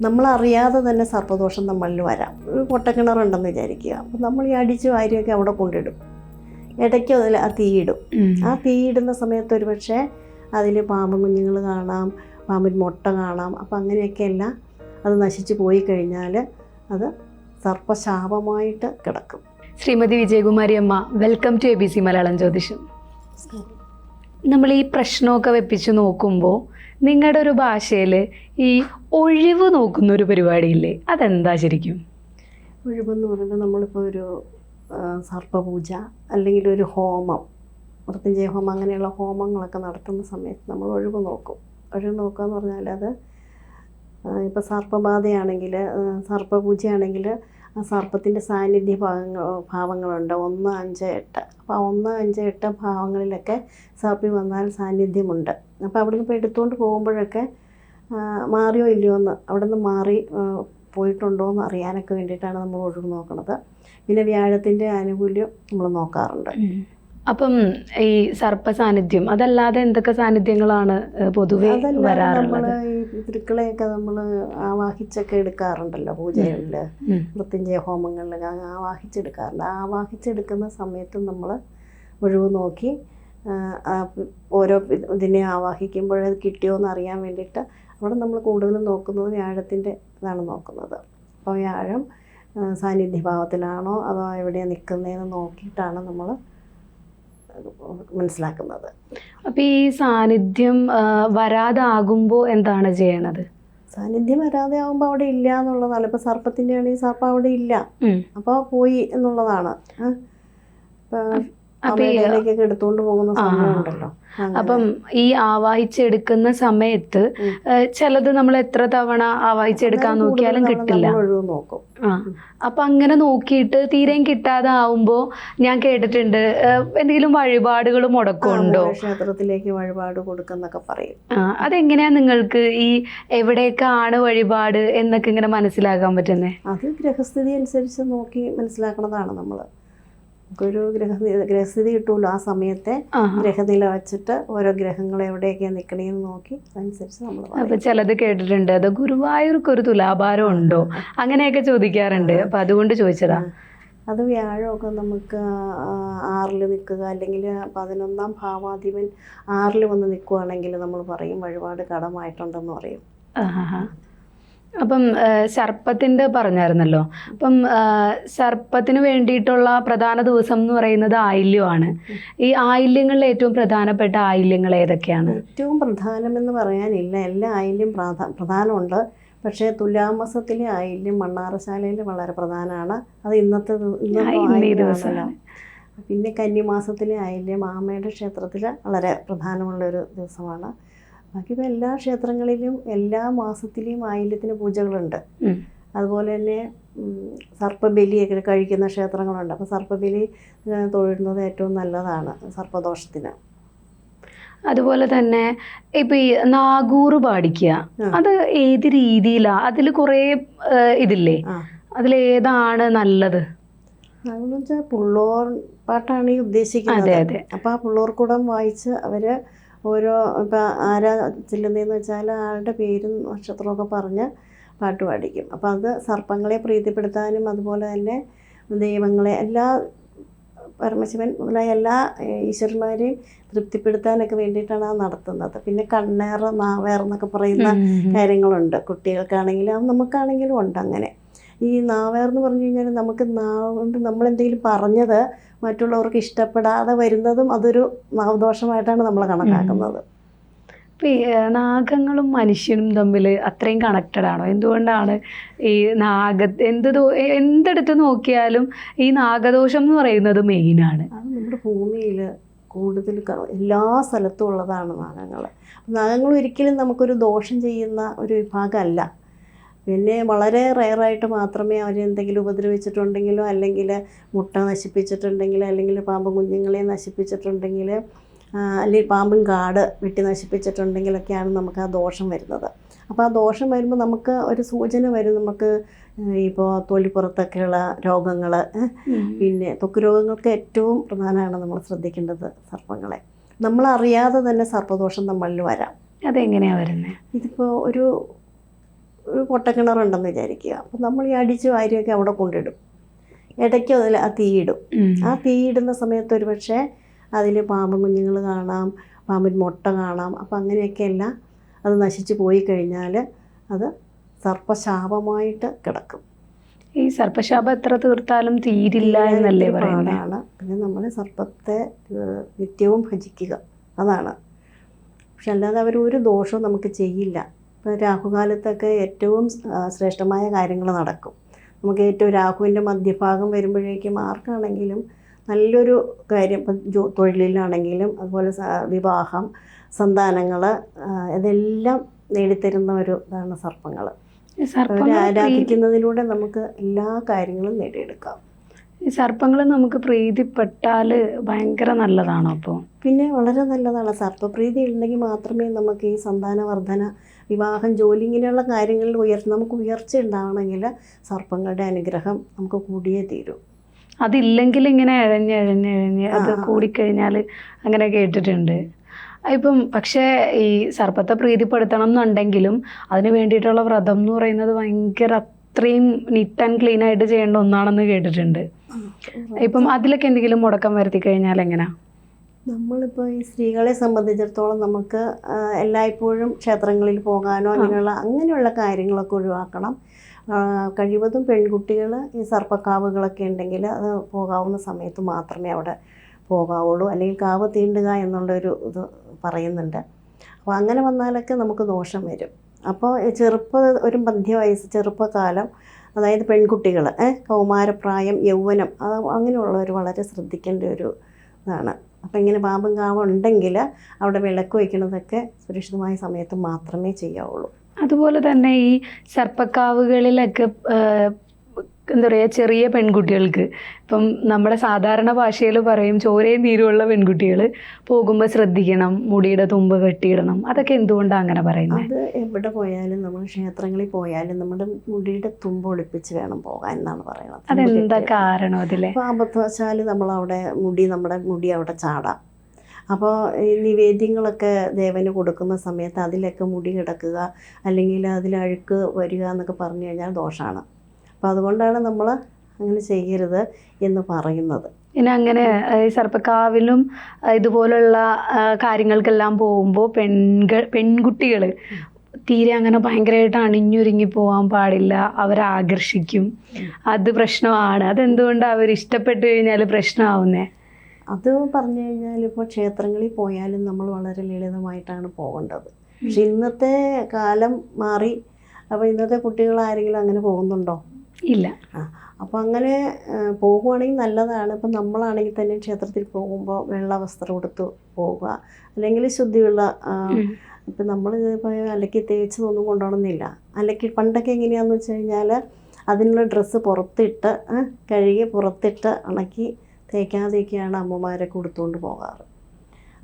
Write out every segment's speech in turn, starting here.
നമ്മളറിയാതെ തന്നെ സർപ്പദോഷം നമ്മളിൽ വരാം. ഒരു പൊട്ടക്കിണറുണ്ടെന്ന് വിചാരിക്കുക. അപ്പം നമ്മൾ ഈ അടിച്ച് വാരിയൊക്കെ അവിടെ കൊണ്ടിടും. ഇടയ്ക്ക് അതിൽ ആ തീയിടും ആ തീയിടുന്ന സമയത്ത് ഒരു പക്ഷേ അതിൽ പാമ്പ് കുഞ്ഞുങ്ങൾ കാണാം പാമ്പിൻ മുട്ട കാണാം. അപ്പം അങ്ങനെയൊക്കെയല്ല അത് നശിച്ചു പോയി കഴിഞ്ഞാൽ അത് സർപ്പശാപമായിട്ട് കിടക്കും. ശ്രീമതി വിജയകുമാരി അമ്മ welcome to A B C Malayalam ജ്യോതിഷം. നമ്മൾ ഈ പ്രശ്നമൊക്കെ വെപ്പിച്ച് നോക്കുമ്പോൾ നിങ്ങളുടെ ഒരു ഭാഷയിൽ ഈ ഒഴിവ് നോക്കുന്ന ഒരു പരിപാടിയില്ലേ? അതെന്താ ശരിക്കും? ഒഴിവെന്ന് പറയുന്നത് നമ്മളിപ്പോൾ ഒരു സർപ്പപൂജ അല്ലെങ്കിൽ ഒരു ഹോമം മൃത്യുഞ്ജയ ഹോമം അങ്ങനെയുള്ള ഹോമങ്ങളൊക്കെ നടത്തുന്ന സമയത്ത് നമ്മൾ ഒഴിവ് നോക്കും. ഒഴിവ് നോക്കുക എന്ന് പറഞ്ഞാൽ അത് ഇപ്പോൾ സർപ്പബാധയാണെങ്കിൽ സർപ്പപൂജയാണെങ്കിൽ ആ സർപ്പത്തിന്റെ സാന്നിധ്യ ഭാഗങ്ങൾ ഭാവങ്ങളുണ്ട്. ഒന്ന് അഞ്ച് എട്ട്. അപ്പോൾ ഒന്ന് അഞ്ച് എട്ട് ഭാവങ്ങളിലൊക്കെ സർപ്പി വന്നാൽ സാന്നിധ്യമുണ്ട്. അപ്പോൾ അവിടുന്ന് ഇപ്പോൾ എടുത്തുകൊണ്ട് പോകുമ്പോഴൊക്കെ മാറിയോ ഇല്ലയോ എന്ന് അവിടുന്ന് മാറി ആ, പോയിട്ടുണ്ടോ എന്ന് അറിയാനൊക്കെ വേണ്ടിയിട്ടാണ് നമ്മൾ ഒഴിവ് നോക്കുന്നത് പിന്നെ വ്യാഴത്തിന്റെ ആനുകൂല്യം നമ്മൾ നോക്കാറുണ്ട്. അപ്പം ഈ സർപ്പ സാന്നിധ്യം അതല്ലാതെ എന്തൊക്കെ സാന്നിധ്യങ്ങളാണ് പൊതുവേ വരാറുള്ളത്? പിതൃക്കളെയൊക്കെ നമ്മൾ ആവാഹിച്ചൊക്കെ എടുക്കാറുണ്ടല്ലോ പൂജകളിൽ. മൃത്യുഞ്ജയ ഹോമങ്ങളിൽ ആവാഹിച്ചെടുക്കാറുണ്ട് ആവാഹിച്ചെടുക്കുന്ന സമയത്ത് നമ്മൾ ഒഴിവ് നോക്കി ഓരോ ഇത് ഇതിനെ ആവാഹിക്കുമ്പോൾ അത് കിട്ടിയോ എന്ന് അറിയാൻ വേണ്ടിയിട്ട് അവിടെ നമ്മൾ കൂടുതലും നോക്കുന്നത് വ്യാഴത്തിന്റെ ഇതാണ് നോക്കുന്നത്. അപ്പോൾ വ്യാഴം സാന്നിധ്യഭാവത്തിലാണോ അതോ എവിടെയാണ് നിൽക്കുന്നതെന്ന് നോക്കിയിട്ടാണ് നമ്മൾ മനസ്സിലാക്കുന്നത്. അപ്പോൾ ഈ സാന്നിധ്യം ആ, വരാതാകുമ്പോൾ എന്താണ് ചെയ്യണത്? സാന്നിധ്യം വരാതെ ആകുമ്പോൾ അവിടെ ഇല്ല എന്നുള്ളതാണ്. ഇപ്പോൾ സർപ്പത്തിന്റെ ആണെങ്കിൽ സർപ്പം അവിടെ ഇല്ല. അപ്പൊ അപ്പോൾ പോയി എന്നുള്ളതാണ്. ഇപ്പൊ അമ്മയിലേക്കൊക്കെ എടുത്തുകൊണ്ട് പോകുന്ന സമയമുണ്ടല്ലോ. അപ്പം ഈ ആവാഹിച്ചെടുക്കുന്ന സമയത്ത്. ചിലത് നമ്മൾ എത്ര തവണ ആവാഹിച്ചെടുക്കാൻ നോക്കിയാലും കിട്ടില്ല. നോക്കും. അപ്പൊ അങ്ങനെ നോക്കിയിട്ട് തീരെയും കിട്ടാതെ ആവുമ്പോ ഞാൻ കേട്ടിട്ടുണ്ട് എന്തെങ്കിലും വഴിപാടുകൾ മുടക്കമുണ്ടോ? ക്ഷേത്രത്തിലേക്ക് വഴിപാട് കൊടുക്കുന്നൊക്കെ പറയും. അതെങ്ങനെയാ നിങ്ങൾക്ക് ഈ എവിടേക്കാണ് വഴിപാട് എന്നൊക്കെ ഇങ്ങനെ മനസ്സിലാക്കാൻ പറ്റുന്നേ? അത് ഗ്രഹസ്ഥിതി അനുസരിച്ച് നോക്കി മനസ്സിലാക്കുന്നതാണ് നമ്മൾ നമുക്കൊരു ഗ്രഹസ്ഥിതി ഗ്രഹസ്ഥിതി കിട്ടുമല്ലോ ആ സമയത്തെ. ഗ്രഹനില വെച്ചിട്ട് ഓരോ ഗ്രഹങ്ങൾ എവിടെയൊക്കെയാണ് നിൽക്കണേന്ന് നോക്കി അതനുസരിച്ച് നമ്മൾ അപ്പൊ ചിലത് കേട്ടിട്ടുണ്ട്. അത് ഗുരുവായൂർക്ക് ഒരു തുലാഭാരം ഉണ്ടോ? അങ്ങനെയൊക്കെ ചോദിക്കാറുണ്ട്. അപ്പൊ അതുകൊണ്ട് ചോദിച്ചതാ. അത് വ്യാഴമൊക്കെ നമുക്ക് ആറിൽ നിൽക്കുക അല്ലെങ്കിൽ പതിനൊന്നാം ഭാവാധിപൻ ആറിൽ വന്ന് നിൽക്കുകയാണെങ്കിൽ നമ്മൾ പറയും വഴിപാട് കടമായിട്ടുണ്ടെന്ന് പറയും. അപ്പം സർപ്പത്തിന്റെ സർപ്പത്തിന്റെ പറഞ്ഞായിരുന്നല്ലോ. അപ്പം സർപ്പത്തിന് വേണ്ടിയിട്ടുള്ള പ്രധാന ദിവസം എന്ന് പറയുന്നത് ആയില്യമാണ്. ഈ ആയില്യങ്ങളിൽ ഏറ്റവും പ്രധാനപ്പെട്ട ആയില്യങ്ങൾ ഏതൊക്കെയാണ്? ഏറ്റവും പ്രധാനമെന്ന് പറയാനില്ല. എല്ലാ ആയില്യം പ്രാധാ പ്രധാനമുണ്ട്. പക്ഷേ തുലാമാസത്തിലെ ആയില്യം മണ്ണാറശാലയിൽ വളരെ പ്രധാനമാണ്. അത് ഇന്നത്തെ ഇന്നത്തെ. ദിവസമാണ്. പിന്നെ കന്നിമാസത്തിലെ ആയില്യം ആമയുടെ ക്ഷേത്രത്തിൽ വളരെ പ്രധാനമുള്ള ഒരു ദിവസമാണ്. ബാക്കി ഇപ്പോൾ എല്ലാ ക്ഷേത്രങ്ങളിലും എല്ലാ മാസത്തിലെയും ആയില്യത്തിന് പൂജകളുണ്ട്. അതുപോലെ തന്നെ സർപ്പബലിയൊക്കെ കഴിക്കുന്ന ക്ഷേത്രങ്ങളുണ്ട്. അപ്പോൾ സർപ്പബലി തൊഴുന്നത് ഏറ്റവും നല്ലതാണ് സർപ്പദോഷത്തിന്. അതുപോലെ തന്നെ ഇപ്പൊ ഈ നാഗൂറ് പാടിക്കുക അത് ഏത് രീതിയിലാ? അതിൽ കുറേ ഇതില്ലേ? അതിൽ അതിലേതാണ് നല്ലത്? വെച്ചാൽ പുള്ളോർ പാട്ടാണ് ഈ ഉദ്ദേശിക്കുന്നത്. അപ്പൊ ആ പുള്ളോർക്കുടം വായിച്ച് അവർ ഓരോ ഇപ്പം ആരാ ചെല്ലുന്നതെന്ന് വെച്ചാൽ ആളുടെ പേരും നക്ഷത്രമൊക്കെ പറഞ്ഞ് പാട്ട് പാടിക്കും. അപ്പം അത് സർപ്പങ്ങളെ പ്രീതിപ്പെടുത്താനും അതുപോലെ തന്നെ ദൈവങ്ങളെ എല്ലാ പരമശിവൻ മുതലായ എല്ലാ ഈശ്വരന്മാരെയും തൃപ്തിപ്പെടുത്താനൊക്കെ വേണ്ടിയിട്ടാണ് അത് നടത്തുന്നത്. പിന്നെ കണ്ണേർ നാവേർ എന്നൊക്കെ പറയുന്ന. കാര്യങ്ങളുണ്ട്. കുട്ടികൾക്കാണെങ്കിലും അത് നമുക്കാണെങ്കിലും ഉണ്ട് അങ്ങനെ. ഈ നാവേർ എന്ന് പറഞ്ഞു കഴിഞ്ഞാൽ നമുക്ക് നാവ് കൊണ്ട് നമ്മൾ എന്തെങ്കിലും പറഞ്ഞത് മറ്റുള്ളവർക്ക് ഇഷ്ടപ്പെടാതെ വരുന്നതും അതൊരു നാവദോഷമായിട്ടാണ് നമ്മൾ കണക്കാക്കുന്നത്. ഈ നാഗങ്ങളും മനുഷ്യനും തമ്മിൽ അത്രയും കണക്റ്റഡ് ആണോ? എന്തുകൊണ്ടാണ് ഈ നാഗ എന്ത് എന്തെടുത്ത് നോക്കിയാലും ഈ നാഗദോഷം എന്ന് പറയുന്നത് മെയിനാണ് അത് നമ്മുടെ ഭൂമിയിൽ കൂടുതൽ എല്ലാ സ്ഥലത്തും ഉള്ളതാണ് നാഗങ്ങൾ നാഗങ്ങൾ ഒരിക്കലും നമുക്കൊരു ദോഷം ചെയ്യുന്ന ഒരു വിഭാഗമല്ല. പിന്നെ വളരെ റെയറായിട്ട് മാത്രമേ അവരെ എന്തെങ്കിലും ഉപദ്രവിച്ചിട്ടുണ്ടെങ്കിലോ അല്ലെങ്കിൽ മുട്ട നശിപ്പിച്ചിട്ടുണ്ടെങ്കിലോ അല്ലെങ്കിൽ പാമ്പ് കുഞ്ഞുങ്ങളെ നശിപ്പിച്ചിട്ടുണ്ടെങ്കിൽ അല്ലെങ്കിൽ പാമ്പും കാട് വെട്ടി നശിപ്പിച്ചിട്ടുണ്ടെങ്കിലൊക്കെയാണ് നമുക്ക് ആ ദോഷം വരുന്നത്. അപ്പോൾ ആ ദോഷം വരുമ്പോൾ നമുക്ക് ഒരു സൂചന വരും. നമുക്ക് ഇപ്പോൾ തൊലിപ്പുറത്തൊക്കെയുള്ള രോഗങ്ങൾ പിന്നെ ത്വക്ക് രോഗങ്ങൾക്ക് ഏറ്റവും പ്രധാനമാണ് നമ്മൾ ശ്രദ്ധിക്കേണ്ടത് സർപ്പങ്ങളെ. നമ്മളറിയാതെ തന്നെ സർപ്പദോഷം നമ്മളിൽ വരാം. അതെങ്ങനെയാണ് വരുന്നത് ഇതിപ്പോൾ ഒരു ഒരു പൊട്ടക്കിണറുണ്ടെന്ന് വിചാരിക്കുക. അപ്പം നമ്മൾ ഈ അടിച്ച് വാരിയൊക്കെ അവിടെ കൊണ്ടിടും. ഇടയ്ക്ക് അതിൽ ആ തീയിടും ആ തീയിടുന്ന സമയത്ത് ഒരു പക്ഷേ അതിൽ പാമ്പ് കുഞ്ഞുങ്ങൾ കാണാം പാമ്പിൻ മുട്ട കാണാം. അപ്പം അങ്ങനെയൊക്കെയല്ല അത് നശിച്ചു പോയി കഴിഞ്ഞാൽ അത് സർപ്പശാപമായിട്ട് കിടക്കും. ഈ സർപ്പശാപം എത്ര തീർത്താലും തീരില്ല എന്നല്ലേ പറയുന്നതാണ് പിന്നെ നമ്മൾ സർപ്പത്തെ നിത്യവും ഭജിക്കുക. അതാണ്. പക്ഷെ അല്ലാതെ അവർ ഒരു ദോഷവും നമുക്ക് ചെയ്യില്ല. ഇപ്പോൾ രാഹുകാലത്തൊക്കെ ഏറ്റവും ശ്രേഷ്ഠമായ കാര്യങ്ങൾ നടക്കും. നമുക്ക് ഏറ്റവും രാഹുവിന്റെ മധ്യഭാഗം വരുമ്പോഴേക്കും ആർക്കാണെങ്കിലും നല്ലൊരു കാര്യം ഇപ്പം ജോ തൊഴിലിലാണെങ്കിലും അതുപോലെ വിവാഹം സന്താനങ്ങൾ ഇതെല്ലാം നേടിത്തരുന്ന ഒരു ഇതാണ് സർപ്പങ്ങൾ. ആരാധിക്കുന്നതിലൂടെ നമുക്ക് എല്ലാ കാര്യങ്ങളും നേടിയെടുക്കാം. ഈ സർപ്പങ്ങൾ നമുക്ക് പ്രീതിപ്പെട്ടാൽ ഭയങ്കര നല്ലതാണോ അപ്പോൾ പിന്നെ വളരെ നല്ലതാണ്. സർപ്പപ്രീതി ഉണ്ടെങ്കിൽ മാത്രമേ നമുക്ക് ഈ സന്താന വർധന വിവാഹം ജോലി ഇങ്ങനെയുള്ള കാര്യങ്ങളിൽ ഉയർച്ച നമുക്ക് ഉയർച്ച ഉണ്ടാവണമെങ്കിൽ സർപ്പങ്ങളുടെ അനുഗ്രഹം നമുക്ക് കൂടിയേ തീരൂ. അതില്ലെങ്കിൽ ഇങ്ങനെ ഇഴഞ്ഞ് ഇഴഞ്ഞ് ഇഴഞ്ഞ് അത്. കൂടിക്കഴിഞ്ഞാൽ അങ്ങനെ കേട്ടിട്ടുണ്ട്. ഇപ്പം പക്ഷേ ഈ സർപ്പത്തെ പ്രീതിപ്പെടുത്തണം എന്നുണ്ടെങ്കിലും അതിന് വേണ്ടിയിട്ടുള്ള വ്രതം എന്ന് പറയുന്നത് ഭയങ്കര അത്രയും നീറ്റ് ആൻഡ് ക്ലീൻ ആയിട്ട് ചെയ്യേണ്ട ഒന്നാണെന്ന് കേട്ടിട്ടുണ്ട്. ഇപ്പം അതിലൊക്കെ എന്തെങ്കിലും മുടക്കം വരുത്തി കഴിഞ്ഞാൽ എങ്ങനെയാ നമ്മളിപ്പോൾ ഈ സ്ത്രീകളെ സംബന്ധിച്ചിടത്തോളം നമുക്ക് എല്ലായ്പ്പോഴും ക്ഷേത്രങ്ങളിൽ പോകാനോ അങ്ങനെയുള്ള അങ്ങനെയുള്ള കാര്യങ്ങളൊക്കെ ഒഴിവാക്കണം. കഴിവതും പെൺകുട്ടികൾ ഈ സർപ്പക്കാവുകളൊക്കെ ഉണ്ടെങ്കിൽ അത് പോകാവുന്ന സമയത്ത് മാത്രമേ അവിടെ പോകാവുള്ളൂ. അല്ലെങ്കിൽ കാവ് തീണ്ടുക എന്നുള്ളൊരു ഇത് പറയുന്നുണ്ട്. അപ്പോൾ അങ്ങനെ വന്നാലൊക്കെ നമുക്ക് ദോഷം വരും. അപ്പോൾ ചെറുപ്പ ഒരു മധ്യവയസ്സ് ചെറുപ്പകാലം അതായത് പെൺകുട്ടികൾ കൗമാരപ്രായം യൗവനം അങ്ങനെയുള്ളവർ വളരെ ശ്രദ്ധിക്കേണ്ട ഒരു ഇതാണ്. അപ്പം ഇങ്ങനെ പാമ്പും കാവും ഉണ്ടെങ്കിൽ അവിടെ വിളക്ക് വയ്ക്കുന്നതൊക്കെ സുരക്ഷിതമായ സമയത്ത് മാത്രമേ ചെയ്യാവുള്ളൂ. അതുപോലെ തന്നെ ഈ സർപ്പക്കാവുകളിലൊക്കെ എന്താ പറയുക ചെറിയ പെൺകുട്ടികൾക്ക്. ഇപ്പം നമ്മുടെ സാധാരണ ഭാഷയിൽ പറയും ചോരയും നീരുമുള്ള പെൺകുട്ടികൾ പോകുമ്പോൾ ശ്രദ്ധിക്കണം മുടിയുടെ തുമ്പ് കെട്ടിയിടണം. അതൊക്കെ എന്തുകൊണ്ടാണ് അങ്ങനെ പറയുന്നത് അത് എവിടെ പോയാലും നമ്മൾ ക്ഷേത്രങ്ങളിൽ പോയാലും നമ്മുടെ മുടിയുടെ തുമ്പ് ഒളിപ്പിച്ച് വേണം പോകാൻ എന്നാണ് പറയുന്നത്. അതെന്താ. കാരണം അതിലെ? അബദ്ധവശാൽ നമ്മളവിടെ മുടി നമ്മുടെ മുടി അവിടെ ചാടാം. അപ്പോൾ ഈ നിവേദ്യങ്ങളൊക്കെ ദേവന് കൊടുക്കുന്ന സമയത്ത് അതിലൊക്കെ മുടി കിടക്കുക അല്ലെങ്കിൽ അതിൽ അഴുക്ക് വരിക എന്നൊക്കെ പറഞ്ഞു കഴിഞ്ഞാൽ ദോഷമാണ് അപ്പോൾ അതുകൊണ്ടാണ് നമ്മൾ അങ്ങനെ ചെയ്യരുത് എന്ന് പറയുന്നത്. പിന്നെ അങ്ങനെ ഈ സർപ്പക്കാവിലും ഇതുപോലുള്ള കാര്യങ്ങൾക്കെല്ലാം പോകുമ്പോൾ പെൺകൾ പെൺകുട്ടികൾ തീരെ അങ്ങനെ ഭയങ്കരമായിട്ട് അണിഞ്ഞൊരുങ്ങി പോകാൻ പാടില്ല. അവരെ ആകർഷിക്കും. അത് പ്രശ്നമാണ്. അതെന്തുകൊണ്ട് അവർ ഇഷ്ടപ്പെട്ടു കഴിഞ്ഞാൽ പ്രശ്നമാവുന്നേ അത് പറഞ്ഞു കഴിഞ്ഞാൽ ഇപ്പോൾ ക്ഷേത്രങ്ങളിൽ പോയാലും നമ്മൾ വളരെ ലളിതമായിട്ടാണ് പോകേണ്ടത്. പക്ഷെ ഇന്നത്തെ കാലം മാറി. അപ്പോൾ ഇന്നത്തെ കുട്ടികൾ ആരെങ്കിലും അങ്ങനെ പോകുന്നുണ്ടോ? ഇല്ല. അപ്പോൾ അങ്ങനെ പോകുവാണെങ്കിൽ നല്ലതാണ്. ഇപ്പം നമ്മളാണെങ്കിൽ തന്നെ ക്ഷേത്രത്തിൽ പോകുമ്പോൾ വെള്ള വസ്ത്രം എടുത്ത് പോവുക. അല്ലെങ്കിൽ ശുദ്ധിയുള്ള. ഇപ്പം നമ്മൾ ഇപ്പോൾ അലക്കി തേച്ചതൊന്നും കൊണ്ടുപോകണമെന്നില്ല. അലക്കി പണ്ടൊക്കെ എങ്ങനെയാണെന്ന് വെച്ച് കഴിഞ്ഞാൽ അതിനുള്ള ഡ്രസ്സ് പുറത്തിട്ട് കഴുകി പുറത്തിട്ട് ഉണക്കി തേക്കാതെയൊക്കെയാണ് അമ്മമാരെ കൊടുത്തുകൊണ്ട് പോകാറ്.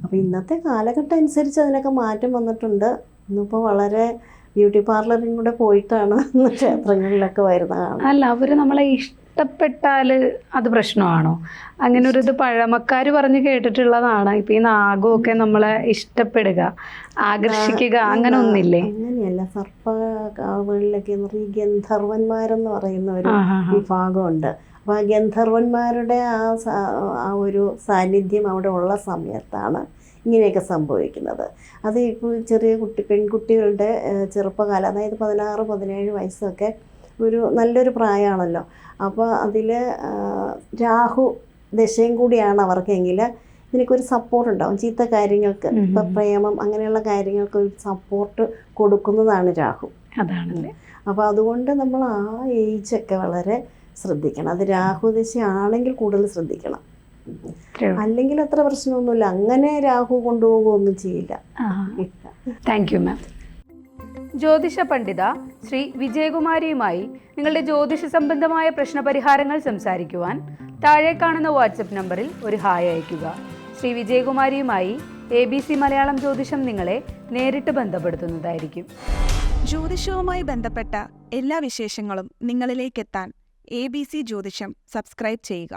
അപ്പോൾ ഇന്നത്തെ കാലഘട്ടം അനുസരിച്ച് അതിനൊക്കെ മാറ്റം വന്നിട്ടുണ്ട്. ഇന്നിപ്പോൾ വളരെ ബ്യൂട്ടി പാർലറിൽ കൂടെ പോയിട്ടാണ് ക്ഷേത്രങ്ങളിലൊക്കെ വരുന്നത് അല്ല അവർ നമ്മളെ ഇഷ്ടപ്പെട്ടാൽ അത് പ്രശ്നമാണോ? അങ്ങനെ ഒരു ഇത് പഴമക്കാർ പറഞ്ഞ് കേട്ടിട്ടുള്ളതാണ്. ഇപ്പം ഈ നാഗമൊക്കെ നമ്മളെ ഇഷ്ടപ്പെടുക ആകർഷിക്കുക അങ്ങനെ ഒന്നില്ലേ? അങ്ങനെയല്ല സർപ്പകളിലൊക്കെ ഈ ഗന്ധർവന്മാരെന്ന് പറയുന്ന ഒരു. വിഭാഗമുണ്ട്. അപ്പോൾ ആ ഗന്ധർവന്മാരുടെ ആ ഒരു സാന്നിധ്യം അവിടെ ഉള്ള സമയത്താണ് ഇങ്ങനെയൊക്കെ സംഭവിക്കുന്നത്. അത് ഇപ്പോൾ ചെറിയ കുട്ടി പെൺകുട്ടികളുടെ ചെറുപ്പകാലം അതായത് പതിനാറ് പതിനേഴ് വയസ്സൊക്കെ ഒരു നല്ലൊരു പ്രായമാണല്ലോ. അപ്പോൾ അതിൽ രാഹു ദശയും കൂടിയാണ് അവർക്കെങ്കിൽ ഇതിനൊക്കെ ഒരു സപ്പോർട്ട് ഉണ്ടാവും. ചീത്ത കാര്യങ്ങൾക്ക് ഇപ്പം പ്രേമം അങ്ങനെയുള്ള കാര്യങ്ങൾക്ക് ഒരു സപ്പോർട്ട് കൊടുക്കുന്നതാണ് രാഹു. അതാണല്ലേ. അപ്പോൾ അതുകൊണ്ട് നമ്മൾ ആ ഏജൊക്കെ വളരെ ശ്രദ്ധിക്കണം. അത് രാഹു ദശയാണെങ്കിൽ കൂടുതൽ ശ്രദ്ധിക്കണം. അല്ലെങ്കിൽ അത്ര പ്രശ്നമൊന്നുമില്ല. അങ്ങനെ രാഹു കൊണ്ടുപോകുകയൊന്നും ചെയ്യില്ല. താങ്ക് യു മാം ജ്യോതിഷ പണ്ഡിത ശ്രീ വിജയകുമാരിയുമായി നിങ്ങളുടെ ജ്യോതിഷ സംബന്ധമായ പ്രശ്നപരിഹാരങ്ങൾ സംസാരിക്കുവാൻ താഴെ കാണുന്ന വാട്സപ്പ് നമ്പറിൽ ഒരു ഹായ് അയയ്ക്കുക. ശ്രീ വിജയകുമാരിയുമായി എ ബി സി മലയാളം ജ്യോതിഷം നിങ്ങളെ നേരിട്ട് ബന്ധപ്പെടുത്തുന്നതായിരിക്കും. ജ്യോതിഷവുമായി ബന്ധപ്പെട്ട എല്ലാ വിശേഷങ്ങളും നിങ്ങളിലേക്കെത്താൻ എ ബി സി ജ്യോതിഷം സബ്സ്ക്രൈബ് ചെയ്യുക.